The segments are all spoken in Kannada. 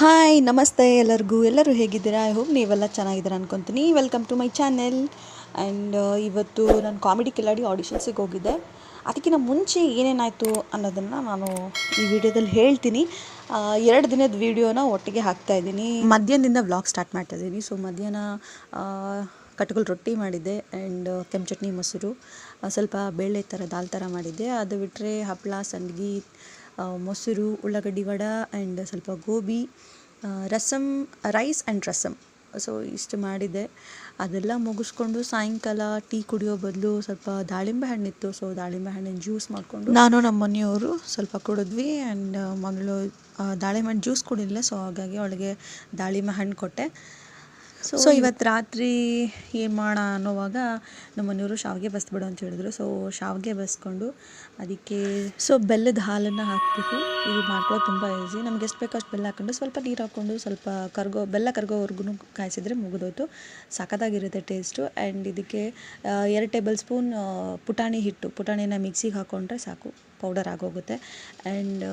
ಹಾಯ್ ನಮಸ್ತೆ ಎಲ್ಲರಿಗೂ. ಎಲ್ಲರೂ ಹೇಗಿದ್ದೀರಾ? ಐ ಹೋಪ್ ನೀವೆಲ್ಲ ಚೆನ್ನಾಗಿದ್ದೀರಾ ಅನ್ಕೊತೀನಿ. Welcome to my channel and ಇವತ್ತು ನಾನು ಕಾಮಿಡಿ ಕಿಲಾಡಿ ಆಡಿಷನ್ಸಿಗೆ ಹೋಗಿದ್ದೆ. ಅದಕ್ಕಿಂತ ಮುಂಚೆ ಏನೇನಾಯಿತು ಅನ್ನೋದನ್ನು ನಾನು ಈ ವಿಡಿಯೋದಲ್ಲಿ ಹೇಳ್ತೀನಿ. ಎರಡು ದಿನದ ವಿಡಿಯೋನ ಒಟ್ಟಿಗೆ ಹಾಕ್ತಾ ಇದ್ದೀನಿ. ಮಧ್ಯಾಹ್ನದಿಂದ ವ್ಲಾಗ್ ಸ್ಟಾರ್ಟ್ ಮಾಡ್ತಾಯಿದ್ದೀನಿ ಸೊ ಮಧ್ಯಾಹ್ನ ಕಟ್ಗಲ್ ರೊಟ್ಟಿ ಮಾಡಿದ್ದೆ ಆ್ಯಂಡ್ ಕೆಂಪು ಚಟ್ನಿ ಮೊಸರು ಸ್ವಲ್ಪ ಬೇಳೆ ಥರ ದಾಲ್ ಥರ ಮಾಡಿದ್ದೆ. ಅದು ಬಿಟ್ಟರೆ ಹಪ್ಪಳ ಸಂಡ್ಗಿ ಮೊಸರು, ಉಳ್ಳಾಗಡ್ಡಿ ವಡ ಆ್ಯಂಡ್ ಸ್ವಲ್ಪ gobi rasam rice and rasam so ಇಷ್ಟು ಮಾಡಿದ್ದೆ. ಅದೆಲ್ಲ ಮುಗಿಸ್ಕೊಂಡು ಸಾಯಂಕಾಲ ಟೀ ಕುಡಿಯೋ ಬದಲು ಸ್ವಲ್ಪ ದಾಳಿಂಬೆ ಹಣ್ಣಿತ್ತು. ಸೊ ದಾಳಿಂಬೆ ಹಣ್ಣಿನ ಜ್ಯೂಸ್ ಮಾಡಿಕೊಂಡು ನಾನು ನಮ್ಮ ಮನೆಯವರು ಸ್ವಲ್ಪ ಕುಡಿದ್ವಿ ಆ್ಯಂಡ್ ಮಗಳು ದಾಳಿಂಬೆ ಹಣ್ಣು ಜ್ಯೂಸ್ ಕುಡಿಲಿಲ್ಲ. ಸೊ ಹಾಗಾಗಿ ಅವಳಿಗೆ ದಾಳಿಂಬೆ ಹಣ್ಣು ಕೊಟ್ಟೆ. ಸೊ ಇವತ್ತು ರಾತ್ರಿ ಏನು ಮಾಡೋಣ ಅನ್ನೋವಾಗ ನಮ್ಮ ಮನೆಯವರು ಶಾವಿಗೆ ಬಸ್ಬಿಡು ಅಂತ ಹೇಳಿದ್ರು. ಸೊ ಶಾವಿಗೆ ಬಸ್ಕೊಂಡು ಅದಕ್ಕೆ ಸೊ ಬೆಲ್ಲದ ಹಾಲನ್ನು ಹಾಕಬೇಕು. ಇದು ಮಾಡ್ಕೊಳ್ಳೋದು ತುಂಬ ಈಸಿ ನಮ್ಗೆ ಎಷ್ಟು ಬೇಕೋ ಅಷ್ಟು ಬೆಲ್ಲ ಹಾಕ್ಕೊಂಡು ಸ್ವಲ್ಪ ನೀರು ಹಾಕ್ಕೊಂಡು ಸ್ವಲ್ಪ ಕರ್ಗೋ ಬೆಲ್ಲ ಕರ್ಗೋವರೆಗೂ ಕಾಯಿಸಿದ್ರೆ ಮುಗಿದೋಯ್ತು. ಸಖತ್ತಾಗಿರುತ್ತೆ ಟೇಸ್ಟು ಆ್ಯಂಡ್ ಇದಕ್ಕೆ ಎರಡು ಟೇಬಲ್ ಸ್ಪೂನ್ ಪುಟಾಣಿ ಹಿಟ್ಟು. ಪುಟಾಣಿನ ಮಿಕ್ಸಿಗೆ ಹಾಕ್ಕೊಂಡ್ರೆ ಸಾಕು. ಪೌಡರ್ ಆಗೋಗುತ್ತೆ. ಆ್ಯಂಡ್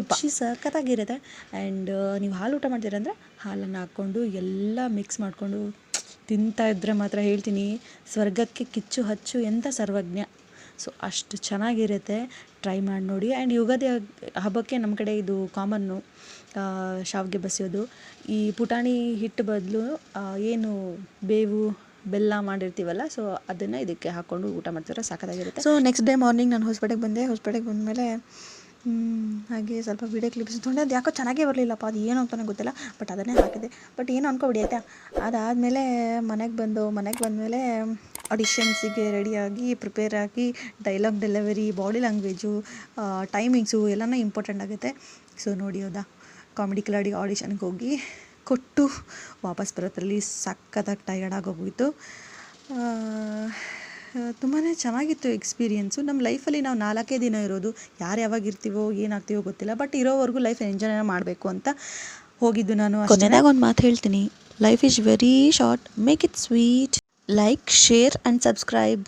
ತುಪ್ಪ. ಸಖತ್ತಾಗಿರುತ್ತೆ ಆ್ಯಂಡ್ ನೀವು ಹಾಲು ಊಟ ಮಾಡ್ತೀರಂದ್ರೆ ಹಾಲನ್ನು ಹಾಕ್ಕೊಂಡು ಎಲ್ಲ ಮಿಕ್ಸ್ ಮಾಡಿಕೊಂಡು ತಿಂತಾ ಇದ್ದರೆ ಮಾತ್ರ ಹೇಳ್ತೀನಿ. ಸ್ವರ್ಗಕ್ಕೆ ಕಿಚ್ಚು ಹಚ್ಚು ಎಂಥ ಸರ್ವಜ್ಞ. ಸೊ ಅಷ್ಟು ಚೆನ್ನಾಗಿರುತ್ತೆ. ಟ್ರೈ ಮಾಡಿ ನೋಡಿ. ಆ್ಯಂಡ್ ಯುಗಾದಿ ಹಬ್ಬಕ್ಕೆ ನಮ್ಮ ಕಡೆ ಇದು ಕಾಮನ್ನು ಶಾವಿಗೆ ಬಸಿಯೋದು. ಈ ಪುಟಾಣಿ ಹಿಟ್ಟು ಬದಲು ಏನು ಬೇವು ಬೆಲ್ಲ ಮಾಡಿರ್ತೀವಲ್ಲ ಸೊ ಅದನ್ನು ಇದಕ್ಕೆ ಹಾಕ್ಕೊಂಡು ಊಟ ಮಾಡ್ತಾರೆ ಸಾಕಾಗಿರುತ್ತೆ. ಸೊ ನೆಕ್ಸ್ಟ್ ಡೇ ಮಾರ್ನಿಂಗ್ ನಾನು ಹೊಸಪೇಟೆಗೆ ಬಂದೆ. ಹೊಸಪೇಟೆಗೆ ಬಂದಮೇಲೆ ಹಾಗೆ ಸ್ವಲ್ಪ ವೀಡಿಯೋ ಕ್ಲಿಪ್ಸ್ ತೊಗೊಂಡೆ. ಅದು ಯಾಕೋ ಚೆನ್ನಾಗೇ ಬರಲಿಲ್ಲಪ್ಪ, ಅದು ಏನು ಅಂತಲೇ ಗೊತ್ತಿಲ್ಲ ಬಟ್ ಅದನ್ನೇ ಹಾಕಿದೆ. ಬಟ್ ಏನು ಅನ್ಕೊಬಿಡಿ, ಆಯಿತಾ? ಅದಾದಮೇಲೆ ಮನೆಗೆ ಬಂದು, ಮನೆಗೆ ಬಂದಮೇಲೆ ಆಡಿಷನ್ಸಿಗೆ ರೆಡಿಯಾಗಿ ಪ್ರಿಪೇರ್ ಆಗಿ dialogue delivery body language timings ಎಲ್ಲನೂ ಇಂಪಾರ್ಟೆಂಟ್ ಆಗುತ್ತೆ. ಸೊ ನೋಡಿ ಹೌದಾ? ಕಾಮಿಡಿ ಕಿಲಾಡಿ ಆಡಿಷನ್ಗೆ ಹೋಗಿ ಕೊಟ್ಟು ವಾಪಸ್ ಬರೋದ್ರಲ್ಲಿ ಸಖತ್ತಾಗಿ ಟಯರ್ಡ್ ಆಗೋಗೋಯಿತು ತುಂಬಾ ಚೆನ್ನಾಗಿತ್ತು ಎಕ್ಸ್ಪೀರಿಯೆನ್ಸು ನಮ್ಮ ಲೈಫಲ್ಲಿ ನಾವು ನಾಲ್ಕೇ ದಿನ ಇರೋದು, ಯಾರು ಯಾವಾಗ ಇರ್ತೀವೋ ಏನಾಗ್ತೀವೋ ಗೊತ್ತಿಲ್ಲ ಬಟ್ ಇರೋವರೆಗೂ ಲೈಫ್ ಎಂಜಾಯ್ ಮಾಡಬೇಕು ಅಂತ ಹೋಗಿದ್ದು ನಾನು ಕೊನೆದಾಗ ಒಂದು ಮಾತು ಹೇಳ್ತೀನಿ. Life is very short make it sweet like share and subscribe